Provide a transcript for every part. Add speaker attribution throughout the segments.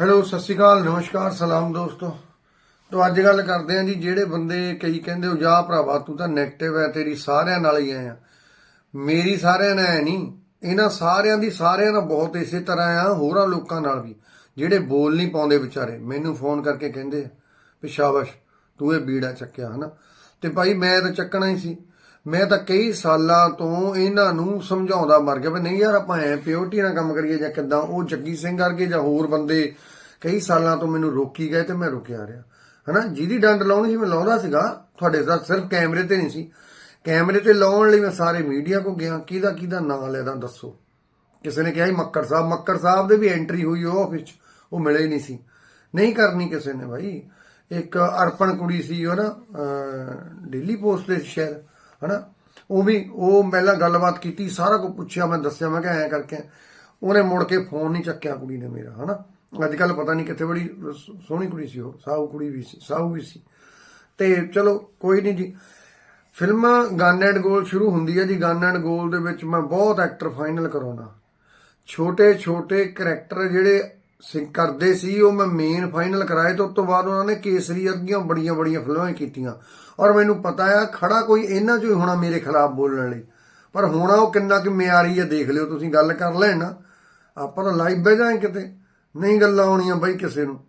Speaker 1: Hello ਸਤਿ ਸ਼੍ਰੀ ਅਕਾਲ, ਨਮਸਕਾਰ, ਸਲਾਮ ਦੋਸਤੋ। ਤੋਂ ਅੱਜ ਗੱਲ ਕਰਦੇ ਆਂ ਜੀ, ਜਿਹੜੇ ਬੰਦੇ ਕਈ ਕਹਿੰਦੇ ਹੋ, ਜਾ ਭਰਾਵਾ, ਤੂੰ ਤਾਂ 네ਗੇਟਿਵ ਹੈ ਤੇਰੀ ਸਾਰਿਆਂ ਨਾਲ ਹੀ ਆਇਆ ਮੇਰੀ ਸਾਰਿਆਂ ਨਾਲ ਹੈ ਨਹੀਂ, ਇਹਨਾਂ ਸਾਰਿਆਂ ਦੀ ਸਾਰਿਆਂ ਨਾਲ ਬਹੁਤ ਇਸੇ ਤਰ੍ਹਾਂ ਆ, ਹੋਰਾਂ ਲੋਕਾਂ ਨਾਲ ਵੀ। ਜਿਹੜੇ ਬੋਲ ਨਹੀਂ ਪਾਉਂਦੇ ਵਿਚਾਰੇ, ਮੈਨੂੰ ਫੋਨ ਕਰਕੇ ਕਹਿੰਦੇ ਆ, ਵੀ ਸ਼ਾਬਾਸ਼, ਤੂੰ ਇਹ ਬੀੜਾ ਚੱਕਿਆ, ਹਨਾ? ਤੇ ਭਾਈ ਮੈਂ ਤਾਂ ਚੱਕਣਾ ਹੀ ਸੀ। ਮੈਂ ਤਾਂ ਕਈ ਸਾਲਾਂ ਤੋਂ ਇਹਨਾਂ ਨੂੰ ਸਮਝਾਉਂਦਾ ਮਰ ਗਿਆ ਵੀ ਨਹੀਂ ਯਾਰ ਆਪਾਂ ਐ ਪਿਓਰਟੀ ਨਾਲ ਕੰਮ ਕਰੀਏ ਜਾਂ ਕਿੱਦਾਂ, ਉਹ ਜੱਗੀ ਸਿੰਘ ਵਰਗੇ ਜਾਂ ਹੋਰ ਬੰਦੇ ਕਈ ਸਾਲਾਂ ਤੋਂ ਮੈਨੂੰ ਰੋਕੀ ਗਏ ਤੇ ਮੈਂ ਰੁਕਿਆ ਰਿਹਾ। ਹਨਾ? ਜਿਹਦੀ ਡੰਡ ਲਾਉਣੀ ਸੀ ਮੈਂ ਲਾਉਂਦਾ ਸੀਗਾ, ਤੁਹਾਡੇ ਸਾਹ ਸਿਰਫ ਕੈਮਰੇ ਤੇ ਨਹੀਂ ਸੀ। ਕੈਮਰੇ ਤੇ ਲਾਉਣ ਲਈ ਮੈਂ ਸਾਰੇ ਮੀਡੀਆ ਕੋ ਗਿਆ, ਕਿਹਦਾ ਕਿਹਦਾ ਨਾਂ ਲੈਦਾ ਦੱਸੋ। ਕਿਸੇ ਨੇ ਕਿਹਾ ਸੀ ਮੱਕੜ ਸਾਹਿਬ ਮੱਕੜ ਸਾਹਿਬ ਦੇ ਵੀ ਐਂਟਰੀ ਹੋਈ ਉਹ ਆਫਿਸ 'ਚ, ਉਹ ਮਿਲੇ ਨਹੀਂ ਸੀ। ਨਹੀਂ ਕਰਨੀ ਕਿਸੇ ਨੇ ਭਾਈ ਇੱਕ ਅਰਪਣ ਕੁੜੀ ਸੀ ਉਹ ਨਾ ਦਿੱਲੀ ਪੋਸਟ ਦੇ ਸ਼ਹਿਰ। ਹਨਾ? ਉਹ ਵੀ, ਉਹ ਪਹਿਲਾਂ ਗੱਲਬਾਤ ਕੀਤੀ, ਸਾਰਾ ਕੁਝ ਪੁੱਛਿਆ, ਮੈਂ ਦੱਸਿਆ, ਮੈਂ ਕਿਹਾ ਐਂ ਕਰਕੇ। ਉਹਨੇ ਮੁੜ ਕੇ ਫੋਨ ਨਹੀਂ ਚੱਕਿਆ ਕੁੜੀ ਨੇ ਮੇਰਾ, ਹਨਾ? ਅੱਜ ਕੱਲ ਪਤਾ ਨਹੀਂ ਕਿੱਥੇ ਬੜੀ ਸੋਹਣੀ ਕੁੜੀ ਸੀ ਉਹ, ਸਾਊ ਕੁੜੀ ਵੀ ਸੀ, ਸਾਊ ਵੀ ਸੀ। ਤੇ ਚਲੋ, ਕੋਈ ਨਹੀਂ ਜੀ। ਫਿਲਮਾਂ ਗਨ ਐਂਡ ਗੋਲ ਸ਼ੁਰੂ ਹੁੰਦੀ ਹੈ ਜੀ, ਗਨ ਐਂਡ ਗੋਲ ਦੇ ਵਿੱਚ ਮੈਂ ਬਹੁਤ ਐਕਟਰ ਫਾਈਨਲ ਕਰਾਉਣਾ। ਛੋਟੇ ਛੋਟੇ ਕਰੈਕਟਰ ਜਿਹੜੇ ਸੀ ਕਰਦੇ ਸੀ ਉਹ ਮੈਂ ਮੇਨ ਫਾਈਨਲ ਕਰਾਏ ਤੇ ਉਸ ਤੋਂ ਬਾਅਦ ਉਹਨਾਂ ਨੇ ਕੇਸਰੀ ਵਰਗੀਆਂ ਬੜੀਆਂ ਬੜੀਆਂ ਫਿਲਮਾਂ ਕੀਤੀਆਂ। ਔਰ ਮੈਨੂੰ ਪਤਾ ਆ ਖੜਾ ਕੋਈ ਇਹਨਾਂ ਚੋਂ ਹੀ ਹੋਣਾ ਮੇਰੇ ਖਿਲਾਫ ਬੋਲਣ ਲਈ ਪਰ ਹੋਣਾ ਉਹ ਕਿੰਨਾ ਕਿ ਮਿਆਰੀ ਹੈ ਦੇਖ ਲਿਓ ਤੁਸੀਂ ਗੱਲ ਕਰ ਲੈਣ। ਨਾ ਆਪਾਂ ਤਾਂ ਲਾਈਵ ਬਹਿ ਜਾਏ ਕਿਤੇ। ਨਹੀਂ ਗੱਲਾਂ ਆਉਣੀਆਂ ਬਾਈ ਕਿਸੇ ਨੂੰ।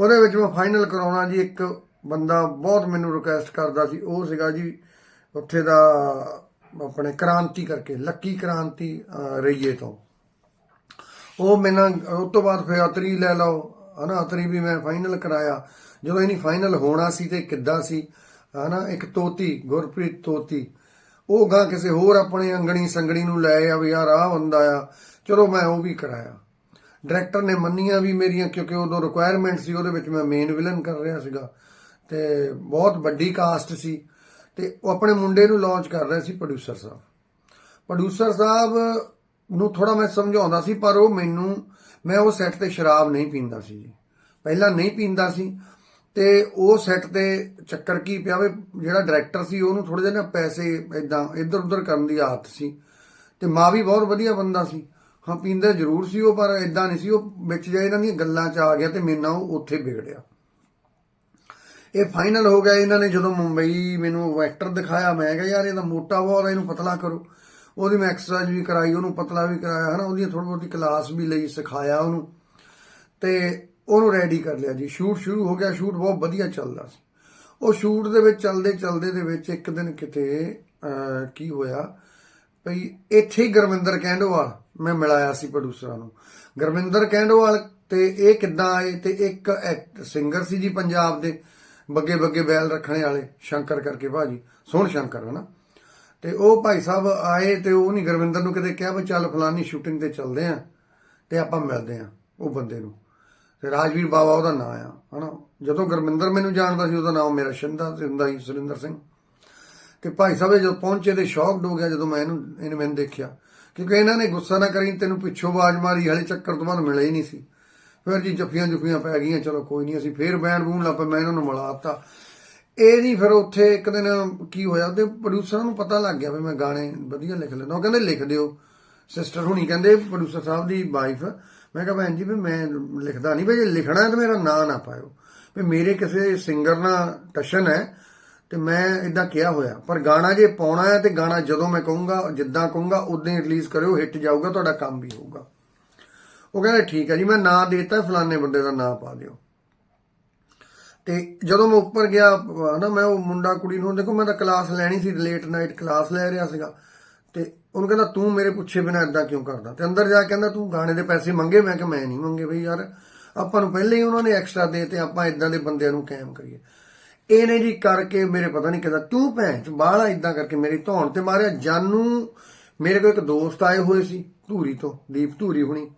Speaker 1: ਉਹਦੇ ਵਿੱਚ ਮੈਂ ਫਾਈਨਲ ਕਰਾਉਣਾ ਜੀ ਇੱਕ ਬੰਦਾ ਬਹੁਤ ਮੈਨੂੰ ਰਿਕੁਐਸਟ ਕਰਦਾ ਸੀ ਉਹ ਸੀਗਾ ਜੀ ਉੱਥੇ ਦਾ ਆਪਣੇ ਕ੍ਰਾਂਤੀ ਕਰਕੇ ਲੱਕੀ ਕ੍ਰਾਂਤੀ ਅਹ, ਰਈਏ ਤੋਂ। ਉਹ ਮੈਨਾਂ ਉਸ ਤੋਂ ਬਾਅਦ ਫਿਰ ਅਤਰੀ ਲੈ ਲਓ, ਹਨਾ, ਅਤਰੀ ਵੀ ਮੈਂ ਫਾਈਨਲ ਕਰਾਇਆ। ਜਦੋਂ ਇਹਨੀ ਫਾਈਨਲ ਹੋਣਾ ਸੀ ਤੇ ਕਿੱਦਾਂ ਸੀ, ਹਨਾ, ਇੱਕ ਤੋਤੀ, ਗੁਰਪ੍ਰੀਤ ਤੋਤੀ। ਉਹ ਗਾਂ ਕਿਸੇ ਹੋਰ ਆਪਣੇ ਅੰਗਣੀ ਸੰਗਣੀ ਨੂੰ ਲੈ ਆ ਵੀ ਯਾਰ ਆਹ ਬੰਦਾ ਆ। ਚਲੋ ਮੈਂ ਉਹ ਵੀ ਕਰਾਇਆ। ਡਾਇਰੈਕਟਰ ਨੇ ਮੰਨੀਆਂ ਵੀ ਮੇਰੀਆਂ, ਕਿਉਂਕਿ ਉਦੋਂ ਰਿਕੁਆਇਰਮੈਂਟ ਸੀ, ਉਹਦੇ ਵਿੱਚ ਮੈਂ ਮੇਨ ਵਿਲਨ ਕਰ ਰਿਹਾ ਸੀਗਾ। ਤੇ ਬਹੁਤ ਵੱਡੀ ਕਾਸਟ ਸੀ। ਤੇ ਉਹ ਆਪਣੇ ਮੁੰਡੇ ਨੂੰ ਲਾਂਚ ਕਰ ਰਿਹਾ ਸੀ ਪ੍ਰੋਡਿਊਸਰ ਸਾਹਿਬ। ਪ੍ਰੋਡਿਊਸਰ ਸਾਹਿਬ ਨੂੰ ਥੋੜਾ ਮੈਂ ਸਮਝਾਉਂਦਾ ਸੀ, ਪਰ ਉਹ ਮੈਨੂੰ, ਮੈਂ ਉਹ ਸੈੱਟ ਤੇ ਸ਼ਰਾਬ ਨਹੀਂ ਪੀਂਦਾ ਸੀ ਜੀ। ਪਹਿਲਾਂ ਨਹੀਂ ਪੀਂਦਾ ਸੀ ਤੇ ਉਹ ਸੈੱਟ ਤੇ ਚੱਕਰ ਕੀ ਪਿਆ ਵੀ, ਜਿਹੜਾ ਡਾਇਰੈਕਟਰ ਸੀ, ਉਹਨੂੰ ਥੋੜੇ ਜਿਹਾ ਨਾ ਪੈਸੇ ਇਦਾਂ ਇੱਧਰ ਉੱਧਰ ਕਰਨ ਦੀ ਆਦਤ ਸੀ। ਤੇ ਮਾਂ ਵੀ ਬਹੁਤ ਵਧੀਆ ਬੰਦਾ ਸੀ। ਹਾਂ, ਪੀਂਦਾ ਜ਼ਰੂਰ ਸੀ ਉਹ, ਪਰ ਇਦਾਂ ਨਹੀਂ ਸੀ। ਉਹ ਵਿੱਚ ਜਾ ਇਹਨਾਂ ਦੀਆਂ ਗੱਲਾਂ 'ਚ ਆ ਗਿਆ ਤੇ ਮੇਰੇ ਨਾਲ ਉਹ ਉੱਥੇ ਵਿਗੜਿਆ। ਇਹ ਫਾਈਨਲ ਹੋ ਗਿਆ। ਇਹਨਾਂ ਨੇ ਜਦੋਂ ਮੁੰਬਈ ਮੈਨੂੰ ਐਕਟਰ ਦਿਖਾਇਆ, ਮੈਂ ਕਿਹਾ, ਯਾਰ, ਇਹਦਾ ਮੋਟਾ ਬਹੁਤ ਇਹਨੂੰ ਪਤਲਾ ਕਰੋ। ਉਹਦੀ ਮੈਂ ਐਕਸਰਸਾਈਜ਼ ਵੀ ਕਰਾਈ, ਉਹਨੂੰ ਪਤਲਾ ਵੀ ਕਰਾਇਆ, ਹਨਾ ਉਹਦੀ ਥੋੜੀ ਬਹੁਤੀ ਕਲਾਸ ਵੀ ਲਈ, ਸਿਖਾਇਆ ਉਹਨੂੰ। ਤੇ ਉਹਨੂੰ ਰੈਡੀ ਕਰ ਲਿਆ ਜੀ। ਸ਼ੂਟ ਸ਼ੁਰੂ ਹੋ ਗਿਆ ਸ਼ੂਟ ਬਹੁਤ ਵਧੀਆ ਚੱਲਦਾ ਸੀ। ਉਹ ਸ਼ੂਟ ਦੇ ਵਿੱਚ ਚੱਲਦੇ ਚੱਲਦੇ ਦੇ ਵਿੱਚ ਇੱਕ ਦਿਨ ਕਿਤੇ ਕੀ ਹੋਇਆ? ਭਈ ਇੱਥੇ ਹੀ ਗੁਰਵਿੰਦਰ ਕੈਂਡੋਵਾਲ ਮੈਂ ਮਿਲਾਇਆ ਸੀ ਪ੍ਰੋਡਿਊਸਰਾਂ ਨੂੰ। ਗੁਰਵਿੰਦਰ ਕੈਂਡੋਵਾਲ ਤੇ ਇਹ ਕਿੱਦਾਂ ਆਏ? ਤੇ ਇੱਕ ਸਿੰਗਰ ਸੀ ਜੀ ਪੰਜਾਬ ਦੇ ਬੱਗੇ ਬੱਗੇ ਬੈਲ ਰੱਖਣੇ ਵਾਲੇ, ਸ਼ੰਕਰ ਕਰਕੇ ਭਾਜੀ। ਸੋਹਣ ਸ਼ੰਕਰ, ਹਨਾ? ਤੇ ਉਹ ਭਾਈ ਸਾਹਿਬ ਆਏ ਤੇ ਉਹ ਨਹੀਂ ਗੁਰਵਿੰਦਰ ਨੂੰ ਕਿਤੇ ਕਿਹਾ ਵੀ ਚੱਲ ਫਲਾਨੀ ਸ਼ੂਟਿੰਗ ਤੇ ਚੱਲਦੇ ਆ ਤੇ ਆਪਾਂ ਮਿਲਦੇ ਆ ਉਹ ਬੰਦੇ ਨੂੰ। ਤੇ ਰਾਜਵੀਰ ਬਾਵਾ ਉਹਦਾ ਨਾਂ ਆ, ਹਨਾ? ਜਦੋਂ ਗੁਰਵਿੰਦਰ ਮੈਨੂੰ ਜਾਣਦਾ ਸੀ ਉਹਦਾ ਨਾਮ ਮੇਰਾ ਸ਼ਿੰਦਾ ਹੁੰਦਾ ਸੀ ਸੁਰਿੰਦਰ ਸਿੰਘ। ਤੇ ਭਾਈ ਸਾਹਿਬ ਇਹ ਜਦੋਂ ਪਹੁੰਚੇ ਤੇ ਸ਼ੌਕਡ ਹੋ ਗਿਆ ਜਦੋਂ ਮੈਂ ਇਹਨੂੰ, ਇਹਨੇ ਮੈਨੂੰ ਦੇਖਿਆ। ਕਿਉਂਕਿ ਇਹਨਾਂ ਨੇ ਗੁੱਸਾ ਨਾ ਕਰੀ, ਤੈਨੂੰ ਪਿੱਛੋਂ ਆਵਾਜ਼ ਮਾਰੀ, ਹਲੇ ਚੱਕਰ ਤੋਂ ਬਾਅਦ ਮਿਲਿਆ ਹੀ ਨਹੀਂ ਸੀ। ਫਿਰ ਜੀ ਜੱਫੀਆਂ ਜੁਫੀਆਂ ਪੈ ਗਈਆਂ, ਚਲੋ ਕੋਈ ਨਹੀਂ, ਅਸੀਂ ਫੇਰ ਬੈਂਡ ਬੂਣ ਲੱਪੇ ਮੈਂ ਇਹਨਾਂ ਨੂੰ ਮਿਲਾਤਾ ਇਹ ਨਹੀਂ ਫਿਰ ਉੱਥੇ ਇੱਕ ਦਿਨ ਕੀ ਹੋਇਆ ਉਹਦੇ ਪ੍ਰੋਡਿਊਸਰਾਂ ਨੂੰ ਪਤਾ ਲੱਗ ਗਿਆ ਵੀ ਮੈਂ ਗਾਣੇ ਵਧੀਆ ਲਿਖ ਲੈਂਦਾ। ਉਹ ਕਹਿੰਦੇ ਲਿਖ ਦਿਓ। ਸਿਸਟਰ ਹੁਣੀ ਕਹਿੰਦੇ ਪ੍ਰੋਡਿਊਸਰ ਸਾਹਿਬ ਦੀ ਵਾਈਫ ਮੈਂ ਕਿਹਾ ਭੈਣ ਜੀ ਵੀ ਮੈਂ ਲਿਖਦਾ ਨਹੀਂ, ਵੀ ਜੇ ਲਿਖਣਾ ਹੈ ਤਾਂ ਮੇਰਾ ਨਾਂ ਨਾ ਪਾਇਓ। ਵੀ ਮੇਰੇ ਕਿਸੇ ਸਿੰਗਰ ਨਾਲ ਟਸ਼ਨ ਹੈ, ਤੇ ਮੈਂ ਇਦਾਂ ਕਿਹਾ ਹੋਇਆ। ਪਰ ਗਾਣਾ ਜੇ ਪਾਉਣਾ ਹੈ ਤੇ ਗਾਣਾ ਜਦੋਂ ਮੈਂ ਕਹੂੰਗਾ, ਜਿੱਦਾਂ ਕਹੂੰਗਾ, ਉਦਾਂ ਹੀ ਰਿਲੀਜ਼ ਕਰਿਓ ਹਿੱਟ ਜਾਊਗਾ, ਤੁਹਾਡਾ ਕੰਮ ਵੀ ਹੋਊਗਾ। ਉਹ ਕਹਿੰਦੇ ਠੀਕ ਹੈ ਜੀ, ਮੈਂ ਨਾਂ ਦੇਤਾ, ਫਲਾਣੇ ਬੰਦੇ ਦਾ ਨਾਂ ਪਾ ਦਿਓ। ਤੇ ਜਦੋਂ ਮੈਂ ਉੱਪਰ ਗਿਆ ਨਾ ਮੈਂ ਉਹ ਮੁੰਡਾ ਕੁੜੀ ਨੂੰ, ਦੇਖੋ ਮੈਂ ਤਾਂ ਕਲਾਸ ਲੈਣੀ ਸੀ ਲੇਟ ਨਾਈਟ ਕਲਾਸ ਲੈ ਰਿਹਾ ਸੀਗਾ। ਤੇ ਉਹਨੂੰ ਕਹਿੰਦਾ, ਤੂੰ ਮੇਰੇ ਪੁੱਛੇ ਬਿਨਾਂ ਇਦਾਂ ਕਿਉਂ ਕਰਦਾ? ਤੇ ਅੰਦਰ ਜਾ ਕੇ ਕਹਿੰਦਾ, ਤੂੰ ਗਾਣੇ ਦੇ ਪੈਸੇ ਮੰਗੇ? ਮੈਂ ਕਿ ਮੈਂ ਨਹੀਂ ਮੰਗੇ ਬਈ ਯਾਰ। ਆਪਾਂ ਨੂੰ ਪਹਿਲੇ ਹੀ ਉਹਨਾਂ ਨੇ ਐਕਸਟਰਾ ਦੇ ਤੇ ਆਪਾਂ ਇਦਾਂ ਦੇ ਬੰਦਿਆਂ ਨੂੰ ਕਾਇਮ ਕਰੀਏ। ਇਹਨੇ ਜੀ ਕਰਕੇ ਮੇਰੇ ਪਤਾ ਨਹੀਂ ਕਿਦਾਂ, ਤੂੰ ਭੈਣ ਚ ਬਾਹਲਾ ਇਦਾਂ ਕਰਕੇ ਮੇਰੀ ਧੌਣ ਤੇ ਮਾਰਿਆ। ਜਾਨੂ, ਮੇਰੇ ਕੋਲ ਇੱਕ ਦੋਸਤ ਆਏ ਹੋਏ ਸੀ, ਧੂਰੀ ਤੋਂ, ਦੀਪ ਧੂਰੀ ਹੁਣੀ।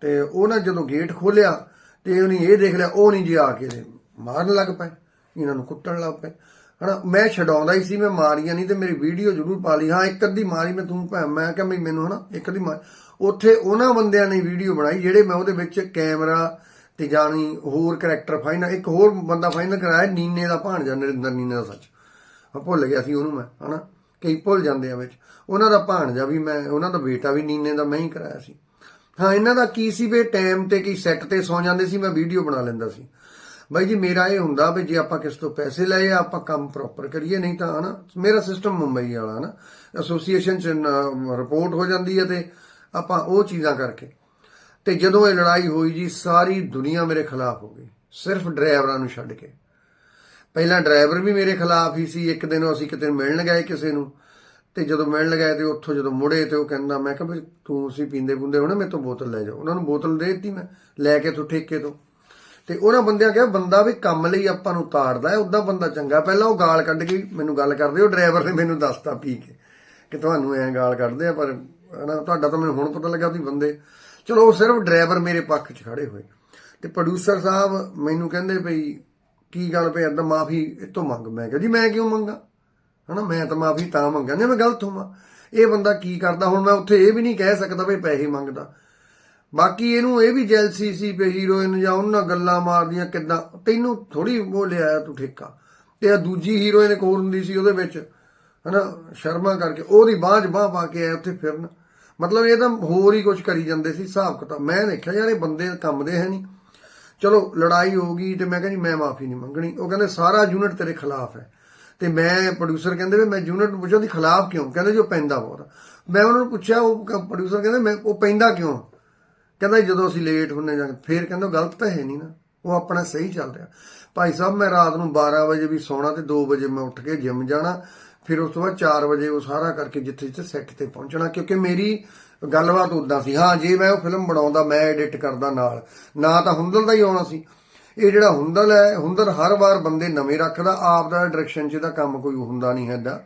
Speaker 1: ਤੇ ਉਹ ਨਾ ਜਦੋਂ ਗੇਟ ਖੋਲਿਆ ਤੇ ਉਹਨੇ ਇਹ ਦੇਖ ਲਿਆ, ਉਹ ਨਹੀਂ ਜੀ ਆ ਕੇ ਤੇ ਮਾਰਨ ਲੱਗ ਪਏ, ਇਹਨਾਂ ਨੂੰ ਕੁੱਟਣ ਲੱਗ ਪਏ। ਹਨਾ, ਮੈਂ ਛਡਾਉਂਦਾ ਹੀ ਸੀ, ਮੈਂ ਮਾਰੀਆਂ ਨਹੀਂ ਤੇ ਮੇਰੀ ਵੀਡੀਓ ਜ਼ਰੂਰ ਪਾ ਲਈ। ਹਾਂ, ਇੱਕ ਅੱਧੀ ਮਾਰੀ ਮੈਂ ਤੂੰ ਭੈ ਮੈਂ ਕਿਹਾ ਵੀ ਮੈਨੂੰ ਹਨਾ, ਇੱਕ ਅੱਧੀ ਮਾਰ। ਉੱਥੇ ਉਹਨਾਂ ਬੰਦਿਆਂ ਨੇ ਵੀਡੀਓ ਬਣਾਈ, ਜਿਹੜੇ ਮੈਂ ਉਹਦੇ ਵਿੱਚ ਕੈਮਰਾ ਤੇ ਜਾਣੀ ਹੋਰ ਕਰੈਕਟਰ ਫਾਈਨਲ ਇੱਕ ਹੋਰ ਬੰਦਾ ਫਾਈਨਲ ਕਰਾਇਆ, ਨੀਨੇ ਦਾ ਭਾਣਜਾ, ਨਰਿੰਦਰ ਨੀਨੇ ਦਾ ਸੱਚ। ਮੈਂ ਭੁੱਲ ਗਿਆ ਸੀ ਉਹਨੂੰ ਮੈਂ, ਹਨਾ, ਕਈ ਭੁੱਲ ਜਾਂਦੇ ਆ ਵਿੱਚ। ਉਹਨਾਂ ਦਾ ਭਾਣਜਾ ਵੀ ਮੈਂ, ਉਹਨਾਂ ਦਾ ਬੇਟਾ ਵੀ ਨੀਨੇ ਦਾ ਮੈਂ ਹੀ ਕਰਾਇਆ ਸੀ। ਹਾਂ, ਇਹਨਾਂ ਦਾ ਕੀ ਸੀ ਵੀ ਟਾਈਮ ਤੇ ਕੀ ਸੈੱਟ ਤੇ ਸੌ ਜਾਂਦੇ ਸੀ, ਮੈਂ ਵੀਡੀਓ ਬਣਾ ਲੈਂਦਾ ਸੀ। ਬਾਈ ਜੀ, ਮੇਰਾ ਇਹ ਹੁੰਦਾ ਵੀ ਜੇ ਆਪਾਂ ਕਿਸ ਤੋਂ ਪੈਸੇ ਲਏ ਆਪਾਂ ਕੰਮ ਪ੍ਰੋਪਰ ਕਰੀਏ, ਨਹੀਂ ਤਾਂ ਹਨਾ, ਮੇਰਾ ਸਿਸਟਮ ਮੁੰਬਈ ਵਾਲਾ ਹਨਾ। ਐਸੋਸੀਏਸ਼ਨ ਚ ਰਿਪੋਰਟ ਹੋ ਜਾਂਦੀ ਹੈ ਤੇ ਆਪਾਂ ਉਹ ਚੀਜ਼ਾਂ ਕਰਕੇ। ਤੇ ਜਦੋਂ ਇਹ ਲੜਾਈ ਹੋਈ ਜੀ, ਸਾਰੀ ਦੁਨੀਆ ਮੇਰੇ ਖਿਲਾਫ ਹੋ ਗਈ, ਸਿਰਫ ਡਰਾਈਵਰਾਂ ਨੂੰ ਛੱਡ ਕੇ। ਪਹਿਲਾਂ ਡਰਾਈਵਰ ਵੀ ਮੇਰੇ ਖਿਲਾਫ ਹੀ ਸੀ, ਇੱਕ ਦਿਨ ਅਸੀਂ ਕਿਤੇ ਮਿਲਣ ਗਏ ਕਿਸੇ ਨੂੰ। ਤੇ ਜਦੋਂ ਮਿਲਣ ਗਏ ਤੇ ਉੱਥੋਂ ਜਦੋਂ ਮੁੜੇ ਤੇ ਉਹ ਕਹਿੰਦਾ, ਮੈਂ ਕਿਹਾ ਵੀ ਤੂੰ ਅਸੀਂ ਪੀਂਦੇ ਪੁੰਦੇ ਹੋਣਾ, ਮੇਰੇ ਤੋਂ ਬੋਤਲ ਲੈ ਜਾਓ। ਉਹਨਾਂ ਨੂੰ ਬੋਤਲ ਦੇ ਦਿੱਤੀ ਮੈਂ, ਲੈ ਕੇ ਤੂੰ ਠੇਕੇ ਤੋਂ। ਤੇ ਉਹਨਾਂ ਬੰਦਿਆਂ ਕਿਹਾ, ਬੰਦਾ ਵੀ ਕੰਮ ਲਈ ਆਪਾਂ ਨੂੰ ਤਾੜਦਾ ਹੈ ਉਦਾਂ ਬੰਦਾ ਚੰਗਾ ਪਹਿਲਾਂ ਉਹ ਗਾਲ ਕੱਢ ਕੇ ਮੈਨੂੰ ਗੱਲ ਕਰਦੇ, ਉਹ ਡਰਾਈਵਰ ਨੇ ਮੈਨੂੰ ਦੱਸਤਾ ਪੀ ਕੇ ਕਿ ਤੁਹਾਨੂੰ ਐਂ ਗਾਲ ਕੱਢਦੇ ਆ, ਪਰ ਹਨਾ, ਤੁਹਾਡਾ ਤਾਂ ਮੈਨੂੰ ਹੁਣ ਪਤਾ ਲੱਗਾ ਵੀ ਬੰਦੇ, ਚਲੋ ਉਹ ਸਿਰਫ ਡਰਾਈਵਰ ਮੇਰੇ ਪੱਖ 'ਚ ਖੜੇ ਹੋਏ। ਤੇ ਪ੍ਰੋਡਿਊਸਰ ਸਾਹਿਬ ਮੈਨੂੰ ਕਹਿੰਦੇ ਭਈ ਕੀ ਗੱਲ ਭਈ ਅੱਦਾ ਮਾਫੀ ਇਤੋਂ ਮੰਗ। ਮੈਂ ਕਿਹਾ, ਜੀ ਮੈਂ ਕਿਉਂ ਮੰਗਾ? ਹਨਾ, ਮੈਂ ਤਾਂ ਮਾਫੀ ਤਾਂ ਮੰਗਾ ਜੇ ਮੈਂ ਗਲਤ ਹੋਵਾਂ। ਇਹ ਬੰਦਾ ਕੀ ਕਰਦਾ? ਹੁਣ ਮੈਂ ਉੱਥੇ ਇਹ ਵੀ ਨਹੀਂ ਕਹਿ ਸਕਦਾ ਵੀ ਪੈਸੇ ਮੰਗਦਾ। ਬਾਕੀ ਇਹਨੂੰ ਇਹ ਵੀ ਜੈਲਸੀ ਸੀ ਵੀ ਹੀਰੋਇਨ ਜਾਂ ਉਹਨਾਂ ਗੱਲਾਂ ਮਾਰਦੀਆਂ ਕਿੱਦਾਂ। ਤੈਨੂੰ ਥੋੜੀ ਲਿਆਇਆ ਤੂੰ ਠੇਕਾ। ਤੇ ਆ ਦੂਜੀ ਹੀਰੋਇਨ ਇੱਕ ਹੋਰ ਹੁੰਦੀ ਸੀ ਉਹਦੇ ਵਿੱਚ, ਹਨਾ, ਸ਼ਰਮਾ ਕਰਕੇ। ਉਹਦੀ ਬਾਂਝ ਬਾਹ ਪਾ ਕੇ ਆਇਆ ਉੱਥੇ ਫਿਰਨ। ਮਤਲਬ ਇਹ ਤਾਂ ਹੋਰ ਹੀ ਕੁਝ ਕਰੀ ਜਾਂਦੇ ਸੀ, ਹਿਸਾਬ ਕਿਤਾਬ। ਮੈਂ ਦੇਖਿਆ ਯਾਰ ਇਹ ਬੰਦੇ ਕੰਮ ਦੇ ਹੈ ਨਹੀਂ। ਚਲੋ, ਲੜਾਈ ਹੋ ਗਈ ਤੇ ਮੈਂ ਕਹਿੰਦੀ ਮੈਂ ਮਾਫੀ ਨਹੀਂ ਮੰਗਣੀ। ਉਹ ਕਹਿੰਦੇ, ਸਾਰਾ ਯੂਨਿਟ ਤੇਰੇ ਖਿਲਾਫ ਹੈ। ਤੇ ਮੈਂ ਪ੍ਰੋਡਿਊਸਰ ਕਹਿੰਦੇ ਵੀ ਮੈਂ ਯੂਨਿਟ ਨੂੰ ਪੁੱਛਿਆ ਦੀ ਖਿਲਾਫ ਕਿਉਂ? ਕਹਿੰਦੇ, ਜੋ ਪੈਂਦਾ ਬਹੁਤ ਮੈਂ ਉਹਨਾਂ ਨੂੰ ਪੁੱਛਿਆ, ਉਹ ਪ੍ਰੋਡਿਊਸਰ ਕਹਿੰਦੇ, ਮੈਂ, ਉਹ ਪੈਂਦਾ ਕਿਉਂ? ਕਹਿੰਦਾ ਜਦੋਂ ਅਸੀਂ ਲੇਟ ਹੁੰਨੇ ਜਾਂ ਫੇਰ ਕਹਿੰਦਾ ਗਲਤ ਤਾਂ ਹੈ ਨਹੀਂ ਨਾ, ਉਹ ਆਪਣਾ ਸਹੀ ਚੱਲ ਰਿਹਾ। ਭਾਈ ਸਾਹਿਬ, ਮੈਂ ਰਾਤ ਨੂੰ 12 ਵਜੇ ਵੀ ਸੌਣਾ ਤੇ 2 ਵਜੇ ਮੈਂ ਉੱਠ ਕੇ ਜਿਮ ਜਾਣਾ, ਫਿਰ ਉਸ ਤੋਂ ਬਾਅਦ 4 ਵਜੇ ਉਹ ਸਾਰਾ ਕਰਕੇ ਜਿੱਥੇ ਜਿੱਥੇ ਸੈੱਟ ਤੇ ਪਹੁੰਚਣਾ, ਕਿਉਂਕਿ ਮੇਰੀ ਗੱਲਬਾਤ ਉਦਾਂ ਸੀ, ਹਾਂ, ਜੇ ਮੈਂ ਉਹ ਫਿਲਮ ਬਣਾਉਂਦਾ, ਮੈਂ ਐਡਿਟ ਕਰਦਾ ਨਾਲ, ਨਾ ਤਾਂ ਹੁੰਦਲ ਦਾ ਹੀ ਆਉਣਾ ਸੀ। ਇਹ ਜਿਹੜਾ ਹੁੰਦਲ ਹੈ, ਹੁੰਦਲ ਹਰ ਵਾਰ ਬੰਦੇ ਨਵੇਂ ਰੱਖਦਾ ਆਪ ਦਾ ਡਾਇਰੈਕਸ਼ਨ 'ਚ ਦਾ ਕੰਮ ਕੋਈ ਹੁੰਦਾ ਨਹੀਂ ਹੈਦਾ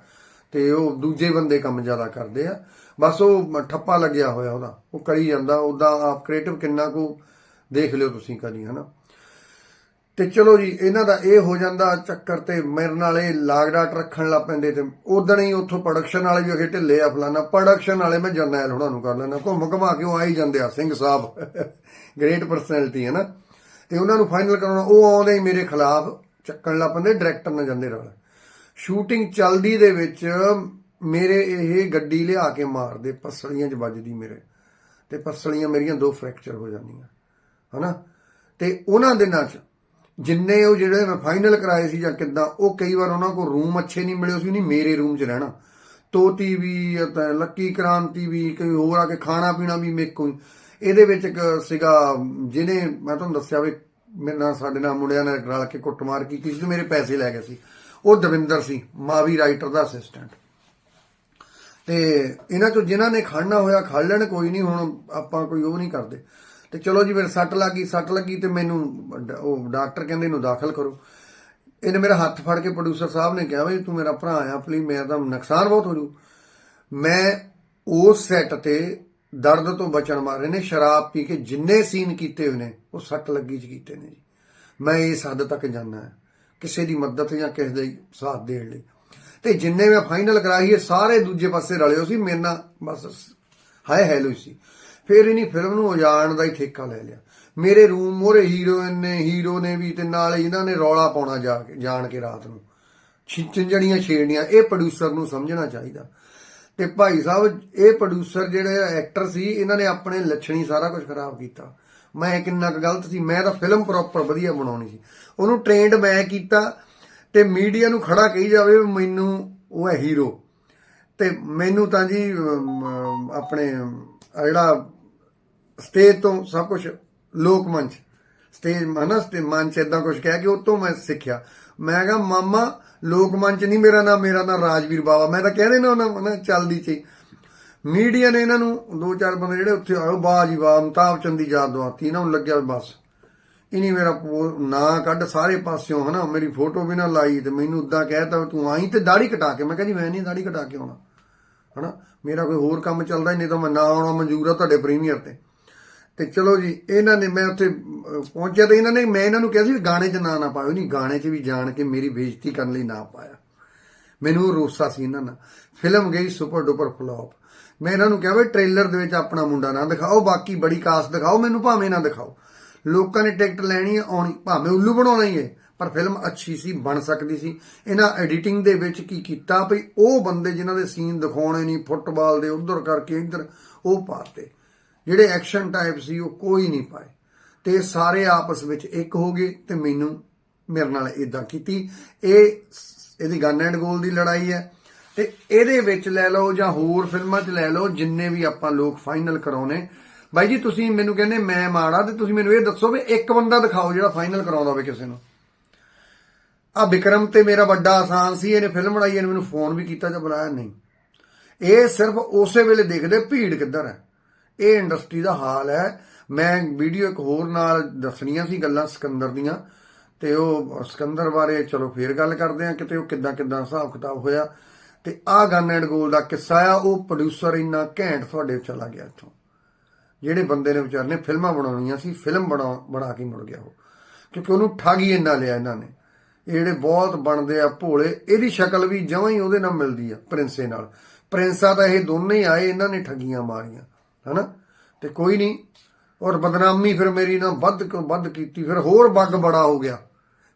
Speaker 1: ਤੇ ਉਹ ਦੂਜੇ ਬੰਦੇ ਕੰਮ ਜ਼ਿਆਦਾ ਕਰਦੇ ਆ। ਬਸ ਉਹ ਠੱਪਾ ਲੱਗਿਆ ਹੋਇਆ ਉਹਦਾ। ਉਹ ਕਰੀ ਜਾਂਦਾ ਉਦਾਂ ਆਪ ਕ੍ਰੀਏਟਿਵ ਕਿੰਨਾ ਕੁ ਦੇਖ ਲਿਓ ਤੁਸੀਂ ਕਦੀ, ਹਨਾ? ਤੇ ਚਲੋ ਜੀ, ਇਹਨਾਂ ਦਾ ਇਹ ਹੋ ਜਾਂਦਾ ਚੱਕਰ ਤੇ ਮੇਰੇ ਨਾਲ ਇਹ ਲਾਗ ਡਾਟ ਰੱਖਣ ਲੱਗ ਪੈਂਦੇ ਤੇ ਉਦੋਂ ਹੀ ਉੱਥੋਂ ਪ੍ਰੋਡਕਸ਼ਨ ਵਾਲੇ ਵੀ ਅਗੇ ਢਿੱਲੇ ਆ ਫਲਾਣਾ ਪ੍ਰੋਡਕਸ਼ਨ ਵਾਲੇ ਮੈਂ ਜਰਨੈਲ ਉਹਨਾਂ ਨੂੰ ਕਰ ਲੈਣਾ ਘੁੰਮ ਘੁਮਾ ਕੇ ਉਹ ਆ ਹੀ ਜਾਂਦੇ ਆ, ਸਿੰਘ ਸਾਹਿਬ। ਗ੍ਰੇਟ ਪਰਸਨੈਲਿਟੀ ਹੈ ਨਾ ਤੇ ਉਹਨਾਂ ਨੂੰ ਫਾਈਨਲ ਕਰਾਉਣਾ, ਉਹ ਆਉਂਦੇ ਹੀ ਮੇਰੇ ਖਿਲਾਫ ਚੱਕਣ ਲੱਗ ਪੈਂਦੇ ਡਾਇਰੈਕਟਰ ਨਾਲ ਜਾਂਦੇ ਨਾਲ। ਸ਼ੂਟਿੰਗ ਚੱਲਦੀ ਦੇ ਵਿੱਚ ਮੇਰੇ ਇਹ ਗੱਡੀ ਲਿਆ ਕੇ ਮਾਰਦੇ ਪਸਲੀਆਂ 'ਚ ਵੱਜਦੀ ਮੇਰੇ। ਤੇ ਪਸਲੀਆਂ ਮੇਰੀਆਂ ਦੋ ਫ੍ਰੈਕਚਰ ਹੋ ਜਾਂਦੀਆਂ, ਹਨਾ? ਤੇ ਉਹਨਾਂ ਦਿਨਾਂ 'ਚ ਜਿੰਨੇ ਉਹ ਜਿਹੜੇ ਮੈਂ ਫਾਈਨਲ ਕਰਾਏ ਸੀ ਜਾਂ ਕਿੱਦਾਂ, ਉਹ ਕਈ ਵਾਰ ਉਹਨਾਂ ਕੋਲ ਰੂਮ ਅੱਛੇ ਨਹੀਂ ਮਿਲੇ ਸੀ ਨਹੀਂ ਮੇਰੇ ਰੂਮ 'ਚ ਰਹਿਣਾ। ਤੋਤੀ ਵੀ ਤਾਂ ਲੱਕੀ ਕ੍ਰਾਂਤੀ ਵੀ, ਕੋਈ ਹੋਰ ਆ ਕੇ ਖਾਣਾ ਪੀਣਾ ਵੀ ਮੇਰੇ ਕੋਲ। ਇਹਦੇ ਵਿੱਚ ਇੱਕ ਸੀਗਾ, ਜਿਹਨੇ, ਮੈਂ ਤੁਹਾਨੂੰ ਦੱਸਿਆ ਵੀ ਮੇਰੇ ਨਾਲ, ਸਾਡੇ ਨਾਲ ਮੁੰਡਿਆਂ ਨੇ ਰਲ ਕੇ ਕੁੱਟਮਾਰ ਕੀਤੀ ਸੀ ਤੇ ਮੇਰੇ ਪੈਸੇ ਲੈ ਗਏ ਸੀ। ਉਹ ਦਵਿੰਦਰ ਸੀ, ਮਾਵੀ ਰਾਈਟਰ ਦਾ ਅਸਿਸਟੈਂਟ ਤੇ ਇਹਨਾਂ ਚੋਂ ਜਿਨ੍ਹਾਂ ਨੇ ਖੜਨਾ ਹੋਇਆ, ਖੜ ਲੈਣ, ਕੋਈ ਨਹੀਂ, ਹੁਣ ਆਪਾਂ ਕੋਈ ਉਹ ਨਹੀਂ ਕਰਦੇ। ਤੇ ਚਲੋ ਜੀ ਮੇਰੇ ਸੱਟ ਲੱਗੀ ਸੱਟ ਲੱਗੀ ਤੇ ਮੈਨੂੰ ਡ- ਉਹ ਡਾਕਟਰ ਕਹਿੰਦੇ ਇਹਨੂੰ ਦਾਖਲ ਕਰੋ। ਇਹਨੇ ਮੇਰਾ ਹੱਥ ਫੜ ਕੇ ਪ੍ਰੋਡਿਊਸਰ ਸਾਹਿਬ ਨੇ ਕਿਹਾ ਵੀ ਤੂੰ ਮੇਰਾ ਭਰਾ ਆ ਪਲੀ ਮੇਰਾ ਤਾਂ ਨੁਕਸਾਨ ਬਹੁਤ ਹੋ ਜੂ। ਮੈਂ ਉਸ ਸੈੱਟ ਤੇ ਦਰਦ ਤੋਂ ਬਚਣ ਮਾਰੇ ਨੇ, ਸ਼ਰਾਬ ਪੀ ਕੇ ਜਿੰਨੇ ਸੀਨ ਕੀਤੇ ਹੋਏ ਨੇ, ਉਹ ਸੱਟ ਲੱਗੀ ਚ ਕੀਤੇ ਨੇ ਜੀ। ਮੈਂ ਇਸ ਹੱਦ ਤੱਕ ਜਾਣਾ ਹੈ। ਕਿਸੇ ਦੀ ਮਦਦ ਜਾਂ ਕਿਸੇ ਦੇ ਸਾਥ ਦੇਣ ਲਈ। ਤੇ ਜਿੰਨੇ ਮੈਂ ਫਾਈਨਲ ਕਰਾਈ ਇਹ ਸਾਰੇ ਦੂਜੇ ਪਾਸੇ ਰਲਿਓ ਸੀ, ਮੇਰੇ ਨਾਲ ਬਸ ਹਾਏ ਹੈਲੋ ਸੀ ਫਿਰ ਇਹਨੇ ਫਿਲਮ ਨੂੰ ਉਜਾੜਨ ਦਾ ਹੀ ਠੇਕਾ ਲੈ ਲਿਆ। ਮੇਰੇ ਰੂਮ ਮੋਰੇ ਹੀਰੋਇਨ ਨੇ ਹੀਰੋ ਨੇ ਵੀ ਤੇ ਨਾਲ ਇਹਨਾਂ ਨੇ ਰੌਲਾ ਪਾਉਣਾ ਜਾ ਕੇ, ਜਾਣ ਕੇ ਰਾਤ ਨੂੰ। ਛਿੰਚਣੀਆਂ ਛੇੜਨੀਆਂ, ਇਹ ਪ੍ਰੋਡਿਊਸਰ ਨੂੰ ਸਮਝਣਾ ਚਾਹੀਦਾ। ਤੇ ਭਾਈ ਸਾਹਿਬ, ਇਹ ਪ੍ਰੋਡਿਊਸਰ ਜਿਹੜੇ ਐਕਟਰ ਸੀ, ਇਹਨਾਂ ਨੇ ਆਪਣੇ ਲੱਛਣੀ ਸਾਰਾ ਕੁਝ ਖਰਾਬ ਕੀਤਾ। ਮੈਂ ਕਿੰਨਾ ਕੁ ਗਲਤ ਸੀ, ਮੈਂ ਤਾਂ ਫਿਲਮ ਪ੍ਰੋਪਰ ਵਧੀਆ ਬਣਾਉਣੀ ਸੀ। ਉਹਨੂੰ ਟ੍ਰੇਨਡ ਮੈਂ ਕੀਤਾ ਤੇ ਮੀਡੀਆ ਨੂੰ ਖੜਾ ਕਹੀ ਜਾਵੇ ਵੀ ਮੈਨੂੰ ਉਹ ਹੈ ਹੀਰੋ। ਤੇ ਮੈਨੂੰ ਤਾਂ ਜੀ ਆਪਣੇ ਜਿਹੜਾ ਸਟੇਜ ਤੋਂ ਸਭ ਕੁਝ ਲੋਕ ਮੰਚ, ਸਟੇਜ, ਹਨਾ, ਸਟੇਜ ਮੰਚ ਇਦਾਂ ਕੁਝ ਕਹਿ ਕੇ ਉਹ ਤੋਂ ਮੈਂ ਸਿੱਖਿਆ। ਮੈਂ ਕਿਹਾ, ਮਾਮਾ, ਲੋਕ ਮੰਚ ਨਹੀਂ ਮੇਰਾ ਨਾਮ ਮੇਰਾ ਨਾਮ ਰਾਜਵੀਰ ਬਾਵਾ। ਮੈਂ ਤਾਂ ਕਹਿੰਦੇ ਨਾ ਉਹਨਾਂ ਨਾ ਚੱਲਦੀ ਸੀ ਮੀਡੀਆ ਨੇ ਇਹਨਾਂ ਨੂੰ ਦੋ ਚਾਰ ਬੰਦੇ ਜਿਹੜੇ ਉੱਥੇ ਆਏ ਬਾਹ ਜੀ ਵਾਹ ਅਮਤਾਬ ਚੰਦੀ ਯਾਦ ਦਵਾਤੀ, ਇਹਨਾਂ ਨੂੰ ਲੱਗਿਆ ਵੀ ਬਸ। ਇਨੀ ਮੇਰਾ ਪੋ- ਨਾਂ ਕੱਢ ਸਾਰੇ ਪਾਸਿਓਂ, ਹਨਾ? ਮੇਰੀ ਫੋਟੋ ਵੀ ਨਾ ਲਾਈ ਤੇ ਮੈਨੂੰ ਉਦਾਂ ਕਹਿਤਾ ਵੀ ਤੂੰ ਆਈ ਤੇ ਦਾੜੀ ਕਟਾ ਕੇ। ਮੈਂ ਕਹਿੰਦੀ ਮੈਂ ਨਹੀਂ ਦਾੜੀ ਕਟਾ ਕੇ ਆਉਣਾ, ਹਨਾ? ਮੇਰਾ ਕੋਈ ਹੋਰ ਕੰਮ ਚੱਲਦਾ ਨਹੀਂ ਤਾਂ ਮੈਂ ਨਾ ਆਉਣਾ ਮਨਜ਼ੂਰ ਆ ਤੁਹਾਡੇ ਪ੍ਰੀਮੀਅਰ ਤੇ। ਤੇ ਚਲੋ ਜੀ, ਇਹਨਾਂ ਨੇ ਮੈਂ ਉੱਥੇ ਪਹੁੰਚਿਆ ਤੇ ਇਹਨਾਂ ਨੇ, ਮੈਂ ਇਹਨਾਂ ਨੂੰ ਕਿਹਾ ਸੀ ਵੀ ਗਾਣੇ 'ਚ ਨਾਂ ਨਾ ਪਾਇਓ। ਨਹੀਂ, ਗਾਣੇ 'ਚ ਵੀ ਜਾਣ ਕੇ ਮੇਰੀ ਬੇਇੱਜ਼ਤੀ ਕਰਨ ਲਈ ਨਾ ਪਾਇਆ। ਮੈਨੂੰ ਰੋਸਾ ਸੀ ਇਹਨਾਂ ਨਾਲ। ਫਿਲਮ ਗਈ ਸੁਪਰ ਡੁਪਰ ਫਲॉप ਮੈਂ ਇਹਨਾਂ ਨੂੰ ਕਿਹਾ ਵੀ ਟ੍ਰੇਲਰ ਦੇ ਵਿੱਚ ਆਪਣਾ ਮੁੰਡਾ ਨਾ ਦਿਖਾਓ, ਬਾਕੀ ਬੜੀ ਕਾਸਟ ਦਿਖਾਓ, ਮੈਨੂੰ ਭਾਵੇਂ ਨਾ ਦਿਖਾਓ। ਲੋਕਾਂ ਨੇ ਟਿਕਟ ਲੈਣੀ ਹੈ, ਆਉਣੀ, ਭਾਵੇਂ ਉੱਲੂ ਬਣਾਉਣਾ ਹੀ ਹੈ, ਪਰ ਫਿਲਮ ਅੱਛੀ ਸੀ, ਬਣ ਸਕਦੀ ਸੀ। ਇਹਨਾਂ ਐਡੀਟਿੰਗ ਦੇ ਵਿੱਚ ਕੀ ਕੀਤਾ ਭਈ ਉਹ ਬੰਦੇ ਜਿਨ੍ਹਾਂ ਦੇ ਸੀਨ ਦਿਖਾਉਣੇ ਨਹੀਂ, ਫੁੱਟਬਾਲ ਦੇ ਉਧਰ ਕਰਕੇ ਇੱਧਰ, ਉਹ ਪਾਤੇ। ਜਿਹੜੇ ਐਕਸ਼ਨ ਟਾਈਪ ਸੀ, ਉਹ ਕੋਈ ਨਹੀਂ ਪਾਏ। ਤੇ ਸਾਰੇ ਆਪਸ ਵਿੱਚ ਇੱਕ ਹੋ ਗਏ ਤੇ ਮੈਨੂੰ, ਮੇਰੇ ਨਾਲ ਇਦਾਂ ਕੀਤੀ। ਇਹ ਇਹਦੀ ਗਨ ਐਂਡ ਗੋਲ ਦੀ ਲੜਾਈ ਹੈ। ਤੇ ਇਹਦੇ ਵਿੱਚ ਲੈ ਲਓ ਜਾਂ ਹੋਰ ਫਿਲਮਾਂ 'ਚ ਲੈ ਲਓ, ਜਿੰਨੇ ਵੀ ਆਪਾਂ ਲੋਕ ਫਾਈਨਲ ਕਰਾਉਨੇ ਬਾਈ ਜੀ, ਤੁਸੀਂ ਮੈਨੂੰ ਕਹਿੰਦੇ ਮੈਂ ਮਾੜਾ ਤੇ ਤੁਸੀਂ ਮੈਨੂੰ ਇਹ ਦੱਸੋ ਵੀ ਇੱਕ ਬੰਦਾ ਦਿਖਾਓ ਜਿਹੜਾ ਫਾਈਨਲ ਕਰਾਉਂਦਾ ਹੋਵੇ ਕਿਸੇ ਨੂੰ। ਆ ਵਿਕਰਮ ਤੇ ਮੇਰਾ ਵੱਡਾ ਆਸਾਨ ਸੀ, ਇਹਨੇ ਫਿਲਮ ਬਣਾਈ, ਇਹਨੇ ਮੈਨੂੰ ਫੋਨ ਵੀ ਕੀਤਾ ਜਾਂ ਬੁਲਾਇਆ, ਨਹੀਂ। ਇਹ ਸਿਰਫ ਉਸੇ ਵੇਲੇ ਦੇਖਦੇ ਭੀੜ ਕਿੱਧਰ ਹੈ। ਇਹ ਇੰਡਸਟਰੀ ਦਾ ਹਾਲ ਹੈ। ਮੈਂ ਵੀਡੀਓ ਇੱਕ ਹੋਰ ਨਾਲ ਦੱਸਣੀਆਂ ਸੀ ਗੱਲਾਂ ਸਿਕੰਦਰ ਦੀਆਂ, ਤੇ ਉਹ ਸਿਕੰਦਰ ਬਾਰੇ ਚਲੋ ਫੇਰ ਗੱਲ ਕਰਦੇ ਆ ਕਿਤੇ ਉਹ ਕਿੱਦਾਂ ਕਿੱਦਾਂ ਹਿਸਾਬ ਕਿਤਾਬ ਹੋਇਆ। ਤੇ ਆ ਗਨ ਐਂਡ ਗੋਲ ਦਾ ਕਿੱਸਾ ਆ, ਉਹ ਪ੍ਰੋਡਿਊਸਰ ਇੰਨਾ ਘੈਂਟ ਤੁਹਾਡੇ ਚਲਾ ਗਿਆ ਇੱਥੋਂ। ਜਿਹੜੇ ਬੰਦੇ ਨੇ ਵਿਚਾਰ ਨੇ ਫਿਲਮਾਂ ਬਣਾਉਣੀਆਂ ਸੀ, ਫਿਲਮ ਬਣਾ ਬਣਾ ਕੇ ਮੁੜ ਗਿਆ ਉਹ। ਕਿਉਂਕਿ ਉਹਨੂੰ ਠੱਗ ਇੰਨਾ ਲਿਆ ਇਹਨਾਂ ਨੇ। ਇਹ ਜਿਹੜੇ ਬਹੁਤ ਬਣਦੇ ਆ ਭੋਲੇ, ਇਹਦੀ ਸ਼ਕਲ ਵੀ ਜਮਾਂ ਹੀ ਉਹਦੇ ਨਾਲ ਮਿਲਦੀ ਆ, ਪ੍ਰਿੰਸੇ ਨਾਲ। ਪ੍ਰਿੰਸਾ ਤਾਂ ਇਹ ਦੋਨੇ ਹੀ ਆਏ, ਇਹਨਾਂ ਨੇ ਠੱਗੀਆਂ ਮਾਰੀਆਂ, ਹਨਾ? ਤੇ ਕੋਈ ਨਹੀਂ, ਔਰ ਬਦਨਾਮੀ ਫਿਰ ਮੇਰੀ ਨਾ ਵੱਧ ਤੋਂ ਵੱਧ ਕੀਤੀ, ਫਿਰ ਹੋਰ ਬੱਗ ਬੜਾ ਹੋ ਗਿਆ।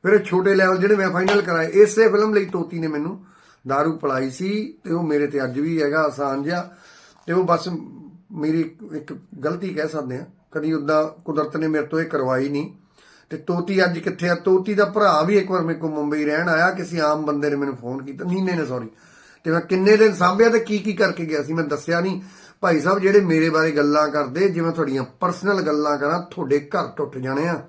Speaker 1: ਫਿਰ ਇਹ ਛੋਟੇ ਲੈਵਲ ਜਿਹੜੇ ਮੈਂ ਫਾਈਨਲ ਕਰਾਏ, ਇਸੇ ਫਿਲਮ ਲਈ ਤੋਤੀ ਨੇ ਮੈਨੂੰ दारू ਪਲਾਈ ਸੀ, ਤੇ ਉਹ ਮੇਰੇ ਤੇ ਅੱਜ ਵੀ ਹੈਗਾ ਆਸਾਨ ਜਿਹਾ, ਤੇ ਉਹ ਬਸ ਮੇਰੀ ਇੱਕ ਗਲਤੀ ਕਹਿ ਸਕਦੇ ਆ ਕਦੀ ਉਦਾਂ ਕੁਦਰਤ ਨੇ ਮੇਰੇ ਤੋਂ ਇਹ ਕਰਵਾਈ ਨਹੀਂ। ਤੇ ਤੋਤੀ ਅੱਜ ਕਿੱਥੇ ਆ? ਤੋਤੀ ਦਾ ਭਰਾ ਵੀ ਇੱਕ ਵਾਰ ਮੇਰੇ ਕੋਲ ਮੁੰਬਈ ਰਹਿਣ ਆਇਆ। ਕਿਸੇ ਆਮ ਬੰਦੇ ਨੇ ਮੈਨੂੰ ਫੋਨ ਕੀਤਾ। ਨੀਨੇ ਨੇ ਸੌਰੀ ਤੇ ਮੈਂ ਕਿੰਨੇ ਦਿਨ ਸਾਂਭਿਆ ਤੇ ਕੀ ਕੀ ਕਰਕੇ ਗਿਆ ਸੀ ਮੈਂ ਦੱਸਿਆ ਨਹੀਂ। ਭਾਈ ਸਾਹਿਬ, ਜਿਹੜੇ ਮੇਰੇ ਬਾਰੇ ਗੱਲਾਂ ਕਰਦੇ, ਜਿਵੇਂ ਤੁਹਾਡੀਆਂ ਪਰਸਨਲ ਗੱਲਾਂ ਕਰਾਂ, ਤੁਹਾਡੇ ਘਰ ਟੁੱਟ ਜਾਣੇ ਆ।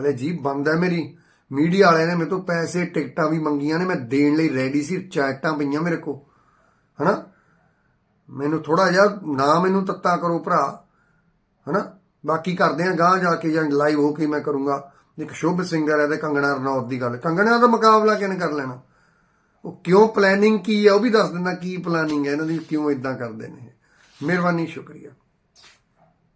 Speaker 1: ਹਲੇ ਜੀ ਬੰਦ ਹੈ ਮੇਰੀ। ਮੀਡੀਆ ਵਾਲਿਆਂ ਨੇ ਮੇਰੇ ਤੋਂ ਪੈਸੇ, ਟਿਕਟਾਂ ਵੀ ਮੰਗੀਆਂ ਨੇ। ਮੈਂ ਦੇਣ ਲਈ ਰੈਡੀ ਸੀ, ਚੈਟਾਂ ਪਈਆਂ ਮੇਰੇ ਕੋ ਹਨਾ? ਮੈਨੂੰ ਥੋੜਾ ਜਿਹਾ, ਨਾ ਮੈਨੂੰ ਤੱਤਾ ਕਰੋ ਭਰਾ, ਹਨਾ? ਬਾਕੀ ਕਰਦੇ ਆ ਗਾਂ ਜਾ ਕੇ ਜਾਂ ਲਾਈਵ ਹੋ ਕੇ ਮੈਂ ਕਰੂੰਗਾ। ਇੱਕ ਸ਼ੁਭ ਸਿੰਗਰ ਹੈ ਤੇ ਕੰਗਣਾ ਰਣੌਤ ਦੀ ਗੱਲ। ਕੰਗਣਾ ਦਾ ਮੁਕਾਬਲਾ ਕਿਹਨੇ ਕਰ ਲੈਣਾ? ਉਹ ਕਿਉਂ ਪਲੈਨਿੰਗ ਕੀ ਹੈ? ਉਹ ਵੀ ਦੱਸ ਦਿੰਦਾ ਕੀ ਪਲੈਨਿੰਗ ਹੈ? ਇਹਨਾਂ ਦੀ ਕਿਉਂ ਇਦਾਂ ਕਰਦੇ ਨੇ? ਮਿਹਰਬਾਨੀ, ਸ਼ੁਕਰੀਆ।